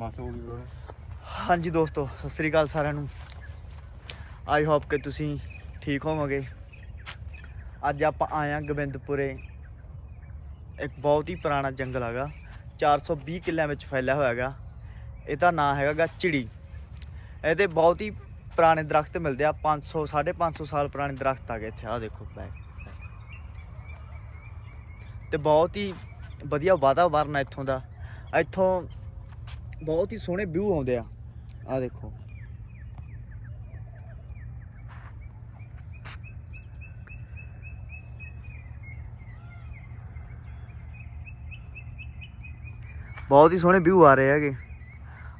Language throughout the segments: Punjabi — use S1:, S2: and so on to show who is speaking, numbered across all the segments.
S1: ਬਸ ਹੋ ਗਈ
S2: ਹਾਂਜੀ ਦੋਸਤੋ, ਸਤਿ ਸ੍ਰੀ ਅਕਾਲ ਸਾਰਿਆਂ ਨੂੰ। ਆਈ ਹੋਪ ਕਿ ਤੁਸੀਂ ਠੀਕ ਹੋਵੋਗੇ। ਅੱਜ ਆਪਾਂ ਆਏ ਹਾਂ ਗੋਬਿੰਦਪੁਰੇ। ਇੱਕ ਬਹੁਤ ਹੀ ਪੁਰਾਣਾ ਜੰਗਲ ਹੈਗਾ। 420 ਕਿੱਲਿਆਂ ਵਿੱਚ ਫੈਲਿਆ ਹੋਇਆ ਹੈਗਾ। ਇਹਦਾ ਨਾਂ ਹੈਗਾ ਗਾ ਚਿੜੀ। ਇਹਦੇ ਬਹੁਤ ਹੀ ਪੁਰਾਣੇ ਦਰਖਤ ਮਿਲਦੇ ਆ। 500 550 ਸਾਲ ਪੁਰਾਣੇ ਦਰਖਤ ਆ ਗਏ ਇੱਥੇ। ਆਹ ਦੇਖੋ ਬੈਕ ਤੇ ਬਹੁਤ ਹੀ ਵਧੀਆ ਵਾਤਾਵਰਨ ਹੈ ਇੱਥੋਂ ਦਾ। ਇੱਥੋਂ ਬਹੁਤ ਹੀ ਸੋਹਣੇ ਵਿਊ ਆਉਂਦੇ ਆ। ਆ ਦੇਖੋ। ਬਹੁਤ ਹੀ ਸੋਹਣੇ ਵਿਊ ਆ ਰਹੇ ਹੈਗੇ।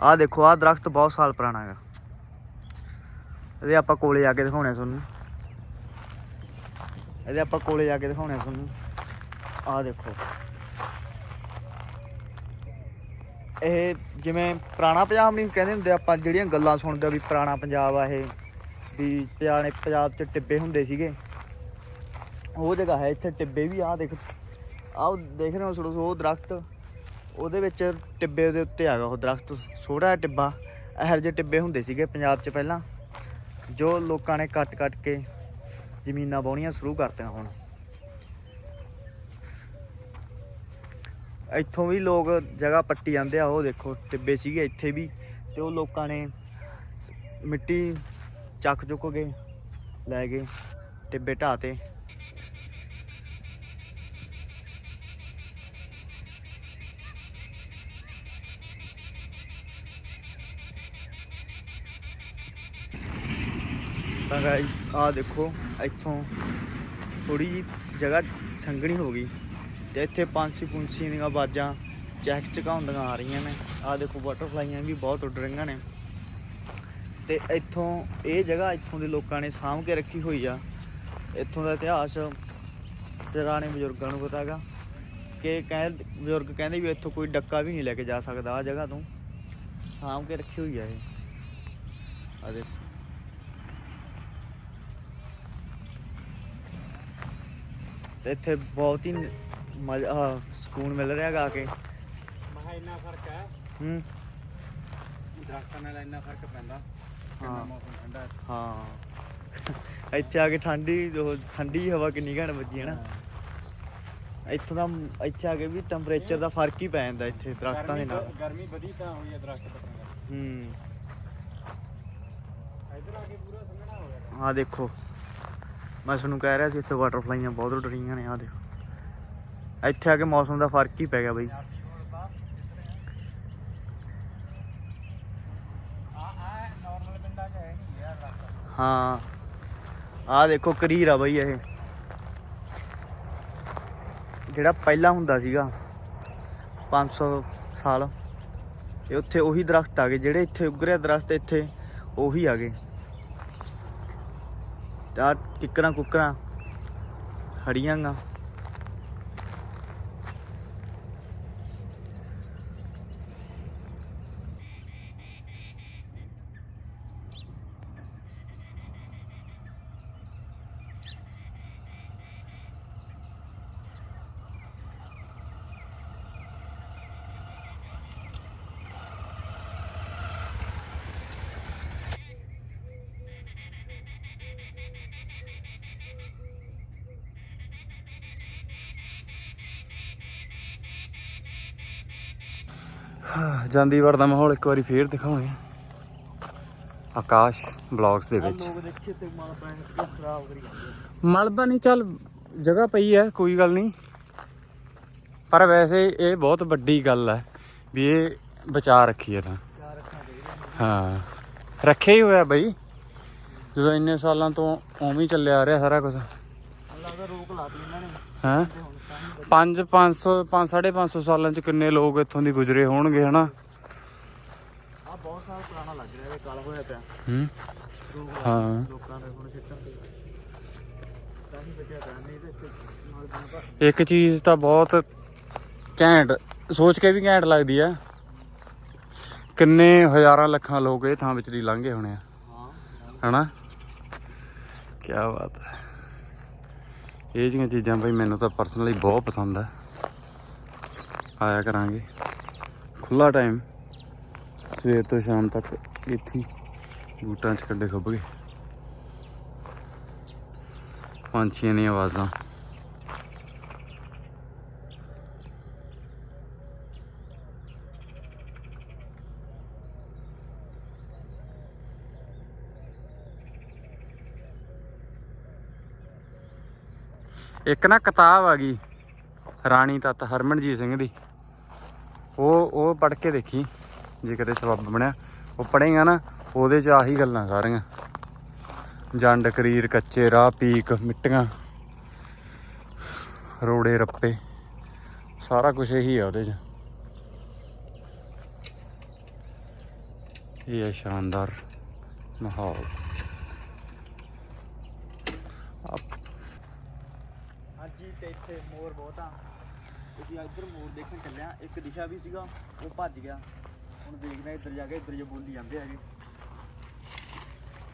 S2: ਆ ਦੇਖੋ ਆ ਦਰਖਤ ਬਹੁਤ ਸਾਲ ਪੁਰਾਣਾ ਹੈਗਾ। ਇਹਦੇ ਆਪਾਂ ਕੋਲੇ ਜਾ ਕੇ ਦਿਖਾਉਣੇ ਆ ਤੁਹਾਨੂੰ। ਇਹਦੇ ਆਪਾਂ ਕੋਲੇ ਜਾ ਕੇ ਦਿਖਾਉਣੇ ਆ ਤੁਹਾਨੂੰ। ਆ ਦੇਖੋ। ਇਹ ਜਿਵੇਂ ਪੁਰਾਣਾ ਪੰਜਾਬ ਨਹੀਂ ਕਹਿੰਦੇ ਹੁੰਦੇ, ਆਪਾਂ ਜਿਹੜੀਆਂ ਗੱਲਾਂ ਸੁਣਦੇ ਆ ਵੀ ਪੁਰਾਣਾ ਪੰਜਾਬ ਆ ਇਹ, ਵੀ ਪੁਰਾਣੇ ਪੰਜਾਬ 'ਚ ਟਿੱਬੇ ਹੁੰਦੇ ਸੀਗੇ। ਉਹ ਜਗ੍ਹਾ ਹੈ, ਇੱਥੇ ਟਿੱਬੇ ਵੀ ਆ, ਦੇਖ, ਆਹ ਦੇਖ ਰਹੇ ਹੋ ਥੋੜਾ ਉਹ ਦਰਖਤ, ਉਹਦੇ ਵਿੱਚ ਟਿੱਬੇ ਦੇ ਉੱਤੇ ਹੈਗਾ ਉਹ ਦਰਖਤ, ਛੋਟਾ ਜਿਹਾ ਟਿੱਬਾ, ਇਹੋ ਜਿਹੇ ਟਿੱਬੇ ਹੁੰਦੇ ਸੀਗੇ ਪੰਜਾਬ 'ਚ ਪਹਿਲਾਂ, ਜੋ ਲੋਕਾਂ ਨੇ ਕੱਟ ਕੱਟ ਕੇ ਜ਼ਮੀਨਾਂ ਵਾਹੁਣੀਆਂ ਸ਼ੁਰੂ ਕਰਤੀਆਂ ਹੁਣ। ਇੱਥੋਂ ਵੀ ਲੋਕ ਜਗ੍ਹਾ ਪੱਟੀ ਜਾਂਦੇ ਆ, ਉਹ ਦੇਖੋ, ਟਿੱਬੇ ਸੀਗੇ ਇੱਥੇ ਵੀ, ਤੇ ਉਹ ਲੋਕਾਂ ਨੇ ਮਿੱਟੀ ਚੱਕ ਚੁੱਕ ਕੇ ਲੈ ਗਏ, ਟਿੱਬੇ ਢਾਹ ਤੇ। ਤਾਂ ਗਾਇਸ ਆ ਦੇਖੋ, ਇੱਥੋਂ ਥੋੜੀ ਜੀ ਜਗ੍ਹਾ ਸੰਘਣੀ ਹੋ ਗਈ। ਤੇ ਇੱਥੇ ਪੰਛੀ ਪੁੰਛੀ ਦੀਆਂ ਆਵਾਜ਼ਾਂ ਚਹਿਕ ਚਕਾਉਂਦੀਆਂ ਆ ਰਹੀਆਂ ਨੇ। ਆ ਦੇਖੋ ਬਟਰਫਲਾਈਆਂ ਵੀ ਬਹੁਤ ਉੱਡ ਰਹੀਆਂ ਨੇ। ਤੇ ਇੱਥੋਂ ਇਹ ਜਗ੍ਹਾ ਇੱਥੋਂ ਦੇ ਲੋਕਾਂ ਨੇ ਸਾਂਭ ਕੇ ਰੱਖੀ ਹੋਈ ਆ। ਇੱਥੋਂ ਦਾ ਇਤਿਹਾਸ ਪੁਰਾਣੇ ਬਜ਼ੁਰਗਾਂ ਨੂੰ ਪਤਾ ਹੈਗਾ ਕਿ ਕਹਿ ਬਜ਼ੁਰਗ ਕਹਿੰਦੇ ਵੀ ਇੱਥੋਂ ਕੋਈ ਡੱਕਾ ਵੀ ਨਹੀਂ ਲੈ ਕੇ ਜਾ ਸਕਦਾ ਆ ਜਗ੍ਹਾ ਤੋਂ ਸਾਂਭ ਕੇ ਰੱਖੀ ਹੋਈ ਆ ਇਹ। ਆ ਦੇਖੋ। ਇੱਥੇ ਬਹੁਤ ਹੀ ਮਜ਼ਾ ਸਕੂਨ ਮਿਲ ਰਿਹਾ ਗਾ ਕੇ।
S1: ਮਹਾ ਇੰਨਾ ਫ਼ਰਕ ਹੈ?
S2: ਹੂੰ।
S1: ਦਰਖਤਾਂ ਨਾਲ ਇੰਨਾ ਫ਼ਰਕ ਪੈਂਦਾ ਕਿੰਨਾ
S2: ਹਾਂ।
S1: ਮੌਸਮ ਠੰਡਾ ਹੈ।
S2: ਹਾਂ। ਇੱਥੇ ਆ ਕੇ ਠੰਡੀ ਉਹ ਠੰਡੀ ਹਵਾ ਕਿੰਨੀ ਘਣ ਵੱਜੀ ਹੈ ਨਾ। ਇੱਥੋਂ ਦਾ ਇੱਥੇ ਆ ਕੇ ਵੀ ਟੈਂਪਰੇਚਰ ਦਾ ਫ਼ਰਕ ਹੀ ਪੈ ਜਾਂਦਾ ਇੱਥੇ ਦਰਖਤਾਂ ਦੇ ਨਾਲ।
S1: ਗਰਮੀ ਵਧੀ ਤਾਂ ਹੋਈ ਹੈ ਦਰਖਤ ਕੱਟਣ
S2: ਹੂੰ।
S1: ਇੱਧਰ ਆ ਕੇ ਪੂਰਾ ਸੰਘਣਾ ਹੋ ਗਿਆ।
S2: ਆ ਦੇਖੋ। ਮੈਂ ਤੁਹਾਨੂੰ ਕਹਿ ਰਿਹਾ ਸੀ ਇੱਥੇ ਵਾਟਰਫਲਾਈਆਂ ਬਹੁਤ ਉੱਡ ਰਹੀਆਂ ਨੇ ਆ ਦੇਖੋ। ਇੱਥੇ ਆ ਕੇ ਮੌਸਮ ਦਾ ਫ਼ਰਕ ਹੀ ਪੈ ਗਿਆ ਬਈ।
S1: ਹਾਂ।
S2: ਆ ਦੇਖੋ ਕਰੀਰ ਆ ਬਈ ਇਹ। ਜਿਹੜਾ ਪਹਿਲਾਂ ਹੁੰਦਾ ਸੀਗਾ 500 ਸਾਲ, ਇਹ ਉੱਥੇ ਉਹੀ ਦਰਖਤ ਆ ਗਏ, ਜਿਹੜੇ ਇੱਥੇ ਉਗਰਿਆ ਦਰਖਤ ਇੱਥੇ, ਉਹੀ ਆ ਗਏ। ਤੇ ਕਿੱਕਰਾਂ ਕੁੱਕਰਾਂ ਹੜੀਆਂ ਖੜੀਆਂ ਗਾ
S1: ਜਾਂਦੀਵਾਰ ਦਾ ਮਾਹੌਲ ਇੱਕ ਵਾਰੀ ਫੇਰ ਦਿਖਾਉਣੇ ਆਕਾਸ਼ ਬਲੌਗਸ ਦੇ ਵਿੱਚ।
S2: ਜਾਂਦੇ।
S1: ਮਲਦਾ ਨਹੀਂ ਚੱਲ ਜਗ੍ਹਾ ਪਈ ਹੈ ਕੋਈ ਗੱਲ ਨਹੀਂ। ਪਰ ਵੈਸੇ ਇਹ ਬਹੁਤ ਵੱਡੀ ਗੱਲ ਹੈ ਵੀ ਇਹ ਬਚਾ ਰੱਖੀ ਹੈ ਤਾਂ ਹਾਂ। ਰੱਖਿਆ ਹੀ ਹੋਇਆ ਬਈ। ਜਦੋਂ ਇੰਨੇ ਸਾਲਾਂ ਤੋਂ ਉਵੇਂ ਹੀ ਚੱਲਿਆ ਆ ਰਿਹਾ ਸਾਰਾ ਕੁਝ
S2: ਅੱਲਾ ਦਾ ਰੋਕ ਲਾਤੀ ਇਹਨਾਂ ਨੇ।
S1: ਹੀ? 5 500 5 550 ਸਾਲਾਂ ਚ ਕਿੰਨੇ ਲੋਕ ਇੱਥੋਂ ਦੀ ਗੁਜ਼ਰੇ ਹੋਣਗੇ ਹਨਾ?
S2: ਆ ਬਹੁਤ ਸਾਲ ਪੁਰਾਣਾ ਲੱਗ ਰਿਹਾ ਇਹ ਕਾਲ ਹੋਇਆ ਪਿਆ।
S1: ਹੂੰ?
S2: ਰੋਕ
S1: ਹਾਂ।
S2: ਲੋਕਾਂ ਦੇ ਹੁਣ ਸਿੱਟਣ ਤੇ। ਤਾਂ ਹੀ ਬਚਿਆ ਪਿਆ ਨਹੀਂ ਤੇ ਇੱਥੇ ਨਾਲ ਦੀ ਨਾਲ
S1: ਇੱਕ ਚੀਜ਼ ਤਾਂ ਬਹੁਤ ਘੈਂਟ ਸੋਚ ਕੇ ਵੀ ਘੈਂਟ ਲੱਗਦੀ ਆ। ਕਿੰਨੇ ਹਜ਼ਾਰਾਂ ਲੱਖਾਂ ਲੋਕ ਇਹ ਥਾਂ ਵਿੱਚ ਦੀ ਲੰਘੇ ਹੋਣੇ ਆ। ਹਨਾ? ਕੀ ਬਾਤ ਹੈ। ਇਹ ਜਿਹੀਆਂ ਚੀਜ਼ਾਂ ਬਈ ਮੈਨੂੰ ਤਾਂ ਪਰਸਨਲੀ ਬਹੁਤ ਪਸੰਦ ਆ। ਆਇਆ ਕਰਾਂਗੇ। ਖੁੱਲਾ ਟਾਈਮ ਸਵੇਰ ਤੋਂ ਸ਼ਾਮ ਤੱਕ ਇੱਥੇ ਬੂਟਾਂ 'ਚ ਕੱਡੇ ਖੁੱਭ ਗਏ। ਪੰਛੀਆਂ ਦੀਆਂ ਆਵਾਜ਼ਾਂ। ਇੱਕ ਨਾ ਕਿਤਾਬ ਆ ਗਈ, ਰਾਣੀ ਤੱਤ ਹਰਮਨਜੀਤ ਸਿੰਘ ਦੀ। ਉਹ ਉਹ ਪੜ੍ਹ ਕੇ ਦੇਖੀ, ਜੇ ਕਦੇ ਸਬੱਬ ਬਣਿਆ। ਉਹ ਪੜ੍ਹੇਗਾ ਨਾ, ਉਹਦੇ 'ਚ ਆਹੀ ਗੱਲਾਂ ਸਾਰੀਆਂ। ਜੰਡ, ਕਰੀਰ, ਕੱਚੇ, ਰਾਹ, ਪੀਕ, ਮਿੱਟੀਆਂ, ਰੋੜੇ, ਰੱਪੇ, ਸਾਰਾ ਕੁਝ ਇਹੀ ਆ ਉਹਦੇ 'ਚ। ਇਹ ਹੈ ਸ਼ਾਨਦਾਰ ਮਾਹੌਲ ਆਪ-
S2: ਹਾਂਜੀ ਤੇ ਇੱਥੇ ਆ ਅਸੀਂ ਇੱਧਰ ਮੋਰ ਦੇਖਣ ਚੱਲਿਆ ਇੱਕ ਦਿਸ਼ਾ ਵੀ ਸੀਗਾ ਉਹ ਭੱਜ ਗਿਆ। ਹੁਣ ਦੇਖਦੇ ਆ ਇੱਧਰ ਜਾ ਕੇ ਇੱਧਰ ਜੋ ਬੋਲੀ ਜਾਂਦੇ ਹੈਗੇ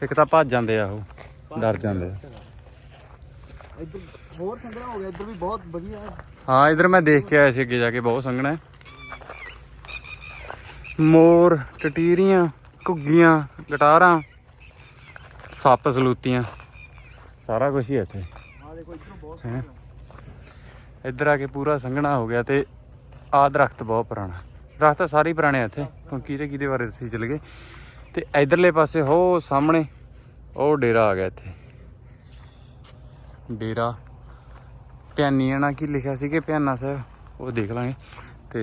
S1: ਇੱਕ ਤਾਂ ਭੱਜ ਜਾਂਦੇ ਆ ਉਹ ਡਰ ਜਾਂਦੇ ਆ।
S2: ਇੱਧਰ ਹੋਰ ਸੰਗਣਾ ਹੋ ਗਿਆ ਇੱਧਰ ਵੀ ਬਹੁਤ ਵਧੀਆ ਹੈ।
S1: ਹਾਂ ਇਧਰ ਮੈਂ ਦੇਖ ਕੇ ਆਇਆ ਸੀ ਅੱਗੇ ਜਾ ਕੇ ਬਹੁਤ ਸੰਘਣਾ ਹੈ। ਮੋਰ ਟਟੀਰੀਆਂ ਘੁੱਗੀਆਂ ਗਟਾਰਾਂ ਸੱਪ ਸਲੂਤੀਆਂ ਸਾਰਾ ਕੁਝ ਹੀ ਹੈ ਇੱਥੇ।
S2: ਆ ਦੇਖੋ ਇੱਧਰੋਂ ਬਹੁਤ
S1: ਹੈਂ? ਇੱਧਰ ਆ ਕੇ ਪੂਰਾ ਸੰਘਣਾ ਹੋ ਗਿਆ ਤੇ ਆਹ ਦਰਖਤ ਬਹੁਤ ਪੁਰਾਣਾ। ਦਰਖਤ ਤਾਂ ਸਾਰੇ ਹੀ ਪੁਰਾਣੇ ਆ ਇੱਥੇ। ਹੁਣ ਕਿਹਦੇ ਕਿਹਦੇ ਬਾਰੇ ਤੁਸੀਂ ਚਲੇ ਗਏ। ਤੇ ਇਧਰਲੇ ਪਾਸੇ ਹੋ ਸਾਹਮਣੇ, ਉਹ ਡੇਰਾ ਆ ਗਿਆ ਇੱਥੇ। ਡੇਰਾ। ਪਿਆਨੀਆਂ ਨਾਲ ਕੀ ਲਿਖਿਆ ਸੀ ਕਿ ਪਿਆਨਾ ਸਾਹਿਬ? ਉਹ ਦੇਖ ਲਾਂਗੇ। ਤੇ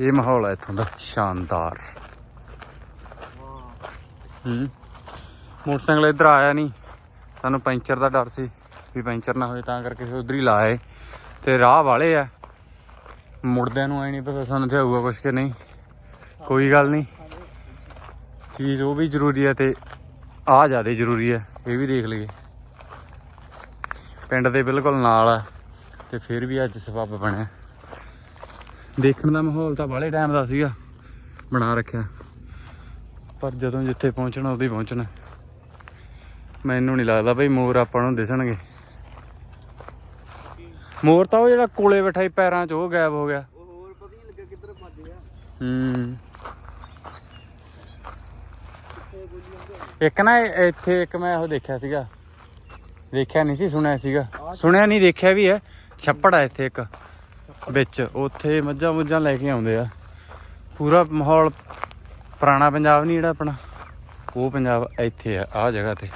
S1: ਇਹ ਮਾਹੌਲ ਹੈ ਇੱਥੋਂ ਦਾ, ਸ਼ਾਨਦਾਰ। ਹੂੰ। ਮੋਟਰਸਾਈਕਲ ਇੱਧਰ ਆਇਆ ਨਹੀਂ। ਸਾਨੂੰ ਪੈਂਚਰ ਦਾ ਡਰ ਸੀ। ਵੀ ਪੈਂਚਰ ਨਾ ਹੋਏ, ਤਾਂ ਕਰਕੇ ਫਿਰ ਉਧਰ ਹੀ ਲਾਏ। ਤੇ ਰਾਹ ਵਾਲੇ ਆ। ਮੁੜਦਿਆਂ ਨੂੰ ਆਈ ਨਹੀਂ ਪਤਾ ਸਾਨੂੰ ਤੇ ਆਊਗਾ ਕੁਛ ਕਿ ਨਹੀਂ। ਕੋਈ ਗੱਲ ਨਹੀਂ। ਚੀਜ਼ ਉਹ ਵੀ ਜ਼ਰੂਰੀ ਹੈ ਤੇ ਆ ਜ਼ਿਆਦਾ ਜ਼ਰੂਰੀ ਹੈ ਇਹ ਵੀ ਦੇਖ ਲਈਏ। ਪਿੰਡ ਦੇ ਬਿਲਕੁਲ ਨਾਲ ਆ, ਤੇ ਫਿਰ ਵੀ ਅੱਜ ਸਬੱਬ ਬਣਿਆ। ਦੇਖਣ ਦਾ ਮਾਹੌਲ ਤਾਂ ਬਾਹਲੇ ਟਾਈਮ ਦਾ ਸੀਗਾ, ਬਣਾ ਰੱਖਿਆ। ਪਰ ਜਦੋਂ ਜਿੱਥੇ ਪਹੁੰਚਣਾ ਉਦੋਂ ਹੀ ਪਹੁੰਚਣਾ। ਮੈਨੂੰ ਨਹੀਂ ਲੱਗਦਾ ਬਈ ਮੋਰ ਆਪਾਂ ਨੂੰ ਦਿਸਣਗੇ। ਮੋਰ ਤਾਂ ਉਹ ਜਿਹੜਾ ਕੋਲੇ ਬੈਠਾ ਸੀ ਪੈਰਾਂ 'ਚ ਉਹ ਗਾਇਬ ਹੋ ਗਿਆ।
S2: ਉਹ ਹੋਰ ਪਤਾ ਨਹੀਂ ਲੱਗਿਆ ਕਿੱਧਰ ਭੱਜ ਗਿਆ।
S1: ਹੂੰ।
S2: ਕਿੱਥੇ ਬੋਲੀ ਜਾਂਦੇ
S1: ਇੱਕ ਨਾ ਇੱਥੇ ਇੱਕ ਮੈਂ ਉਹ ਦੇਖਿਆ ਸੀਗਾ। ਦੇਖਿਆ ਨਹੀਂ ਸੀ ਸੁਣਿਆ ਸੀਗਾ। ਸੁਣਿਆ ਨਹੀਂ ਦੇਖਿਆ ਵੀ ਹੈ। ਛੱਪੜ ਆ ਇੱਥੇ ਇੱਕ ਵਿੱਚ। ਉੱਥੇ ਮੱਝਾਂ ਮੁੱਝਾਂ ਲੈ ਕੇ ਆਉਂਦੇ ਆ। ਪੂਰਾ ਮਾਹੌਲ ਪੁਰਾਣਾ ਪੰਜਾਬ ਨਹੀਂ ਜਿਹੜਾ ਆਪਣਾ। ਉਹ ਪੰਜਾਬ ਇੱਥੇ ਆ ਆ ਜਗ੍ਹਾ ਤੇ।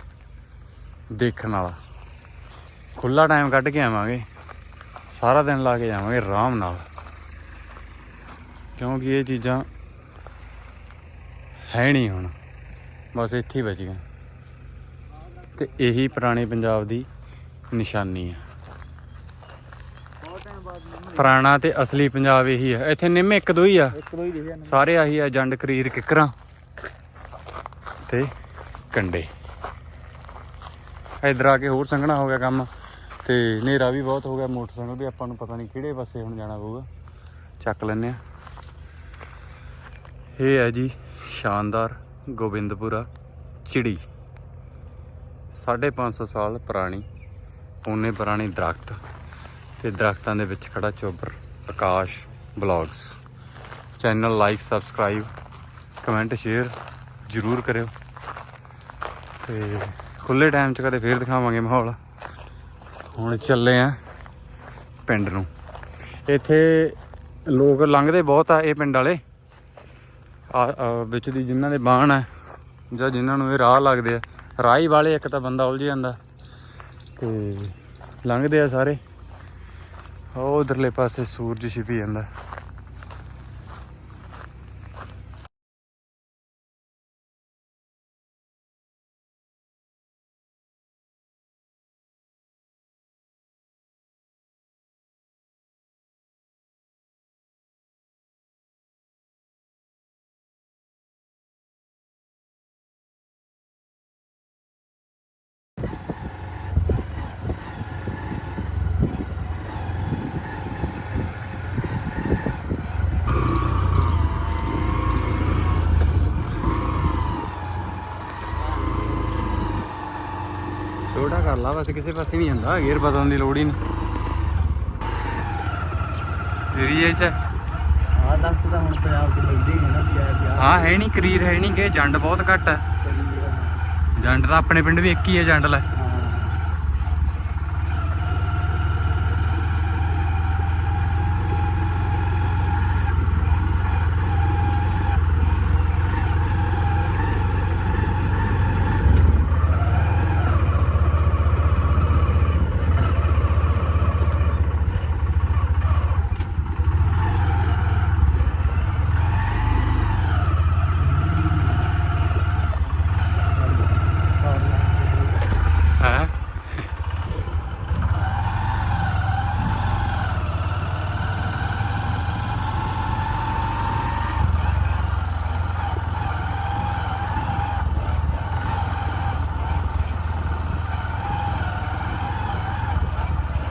S1: ਦੇਖਣ ਵਾਲਾ। ਖੁੱਲਾ ਟਾਈਮ ਕੱਢ ਕੇ ਆਵਾਂਗੇ। ਸਾਰਾ ਦਿਨ ਲਾ ਕੇ ਜਾਵਾਂਗੇ ਆਰਾਮ ਨਾਲ। ਕਿਉਂਕਿ ਇਹ ਚੀਜ਼ਾਂ ਹੈ ਨਹੀਂ ਹੁਣ। ਬਸ ਇੱਥੇ ਹੀ ਬਚ ਗਏ ਤੇ ਇਹੀ ਪੁਰਾਣੇ ਪੰਜਾਬ ਦੀ ਨਿਸ਼ਾਨੀ ਹੈ ਪੁਰਾਣਾ ਤੇ ਅਸਲੀ ਪੰਜਾਬ ਇਹੀ ਹੈ ਇੱਥੇ ਨਿੰਮ ਇੱਕ ਦੋ ਹੀ ਆ। ਸਾਰੇ ਆਹੀ ਆ ਜੰਡ ਕਰੀਰ ਕਿਕਰਾਂ ਤੇ ਕੰਡੇ। ਇਧਰ ਆ ਕੇ ਹੋਰ ਸੰਘਣਾ ਹੋ ਗਿਆ ਕੰਮ। ਤੇ ਹਨੇਰਾ ਵੀ ਬਹੁਤ ਹੋ ਗਿਆ, ਮੋਟਰਸਾਈਕਲ ਵੀ ਆਪਾਂ ਨੂੰ ਪਤਾ ਨਹੀਂ ਕਿਹੜੇ ਪਾਸੇ ਹੁਣ ਜਾਣਾ ਪਊਗਾ। ਚੱਕ ਲੈਨੇ ਆ ਇਹ ਹੈ ਜੀ ਸ਼ਾਨਦਾਰ ਗੋਬਿੰਦਪੁਰਾ ਚਿੜੀ। 550 ਸਾਲ ਪੁਰਾਣੀ ਉਹਨੇ ਪੁਰਾਣੇ ਦਰਖਤ ਤੇ ਦਰਖਤਾਂ ਦੇ ਵਿੱਚ ਖੜਾ ਚੋਬਰ Akash vlogs. Channel like, subscribe, comment, share ਜਰੂਰ ਕਰਿਓ। ਤੇ ਖੁੱਲੇ ਟਾਈਮ 'ਚ ਕਦੇ ਫੇਰ ਦਿਖਾਵਾਂਗੇ ਮਾਹੌਲ। ਹੁਣ ਚੱਲੇ ਆ ਪਿੰਡ ਨੂੰ। ਇੱਥੇ ਲੋਕ ਲੰਘਦੇ ਬਹੁਤ ਆ ਇਹ ਪਿੰਡ ਵਾਲੇ। ਆ ਵਿੱਚ ਦੀ ਜਿਨ੍ਹਾਂ ਦੇ ਬਾਣ ਆ ਜਾਂ ਜਿਨ੍ਹਾਂ ਨੂੰ ਇਹ ਰਾਹ ਲੱਗਦੇ ਆ। ਰਾਹੀ ਵਾਲੇ, ਇੱਕ ਤਾਂ ਬੰਦਾ ਉਲਝ ਜਾਂਦਾ। ਤੇ ਲੰਘਦੇ ਆ ਸਾਰੇ। ਉਹ ਉਧਰਲੇ ਪਾਸੇ ਸੂਰਜ ਛਿਪੀ ਜਾਂਦਾ। ਛੋਟਾ ਕਰ ਲਾ ਬਸ ਕਿਸੇ ਪਾਸੇ ਨਹੀਂ ਜਾਂਦਾ ਗੇਅਰ ਬਦਲਣ ਦੀ ਲੋੜ ਹੀ ਨਹੀਂ। ਏਰੀਏ ਚ?
S2: ਆ ਦਰਖਤ ਤਾਂ ਹੁਣ ਪੰਜਾਬ 'ਚ ਮਿਲਦੇ ਹੀ ਨੇ ਪਿਆ
S1: ਹਾਂ ਹੈ ਨਹੀਂ ਕਰੀਰ ਹੈ ਨਹੀਂ ਕਿ ਜੰਡ ਬਹੁਤ ਘੱਟ ਹੈ। ਜੰਡ ਤਾਂ ਆਪਣੇ ਪਿੰਡ ਵੀ ਇੱਕ ਹੀ ਹੈ ਜੰਡ ਲੈ
S2: ਹਾਂ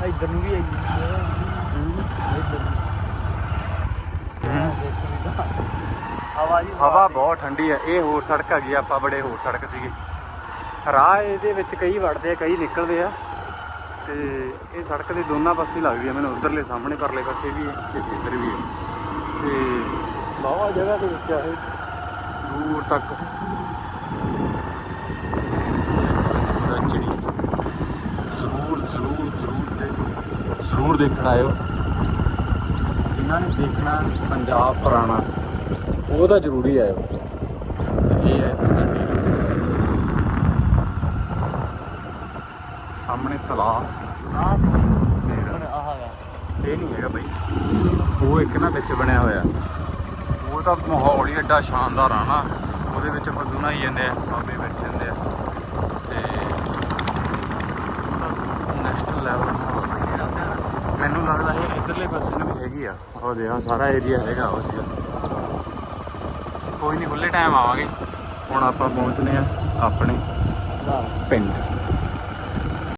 S1: ਹੈ
S2: ਇੱਧਰ ਨੂੰ ਵੀ ਆਈ ਹਵਾ ਜੀ
S1: ਹਵਾ ਬਹੁਤ ਠੰਡੀ ਹੈ ਇਹ ਹੋਰ ਸੜਕ ਹੈਗੀ ਆ, ਆਪਾਂ ਬੜੇ ਹੋਰ ਸੜਕ ਸੀਗੇ। ਰਾਹ ਇਹਦੇ ਵਿੱਚ ਕਈ ਵੜਦੇ ਆ ਕਈ ਨਿਕਲਦੇ ਆ। ਤੇ ਇਹ ਸੜਕ ਦੇ ਦੋਨਾਂ ਪਾਸੇ ਲੱਗਦੀ ਆ ਮੈਨੂੰ ਉਧਰਲੇ ਸਾਹਮਣੇ ਪਰਲੇ ਪਾਸੇ ਵੀ ਹੈ ਤੇ ਇੱਧਰ ਵੀ ਹੈ ਤੇ ਬਾਵਾ ਜਗ੍ਹਾ ਦੇ ਵਿੱਚ ਆ ਇਹ। ਦੂਰ ਤੱਕ ਚੜੀ ਜ਼ਰੂਰ ਜ਼ਰੂਰ ਜ਼ਰੂਰ ਤੇ ਜ਼ਰੂਰ ਦੇਖਣ ਆਇਓ। ਜਿਨ੍ਹਾਂ ਨੇ ਦੇਖਣਾ ਪੰਜਾਬ ਪੁਰਾਣਾ, ਉਹ ਤਾਂ ਜ਼ਰੂਰੀ ਆਇਓ। ਇਹ ਹੈ ਸਾਹਮਣੇ ਤਲਾਬ।
S2: ਆਹ
S1: ਇਹ ਨਹੀਂ ਹੈਗਾ ਬਈ। ਉਹ ਇੱਕ ਨਾ ਵਿੱਚ ਬਣਿਆ ਹੋਇਆ। ਉਹ ਤਾਂ ਮਾਹੌਲ ਹੀ ਐਡਾ ਸ਼ਾਨਦਾਰ ਆ ਨਾ। ਉਹਦੇ ਵਿੱਚ ਪਸ਼ੂ ਨਹਾਈ ਜਾਂਦੇ ਆ, ਬਾਬੇ ਬੈਠੇ ਹੁੰਦੇ ਆ। ਤੇ ਨੈਕਸਟ ਲੈਵਲ ਮੈਨੂੰ ਲੱਗਦਾ ਇਹ ਇੱਧਰਲੇ ਪਾਸੇ ਨੂੰ ਵੀ ਹੈਗੀ ਆ। ਉਹ ਦੇ ਆ ਸਾਰਾ ਏਰੀਆ ਹੈਗਾ ਉਸ ਦਾ ਕੋਈ ਨਹੀਂ ਖੁੱਲੇ ਟਾਈਮ ਆਵਾਂਗੇ। ਹੁਣ ਆਪਾਂ ਪਹੁੰਚਨੇ ਆ ਆਪਣੇ ਪਿੰਡ।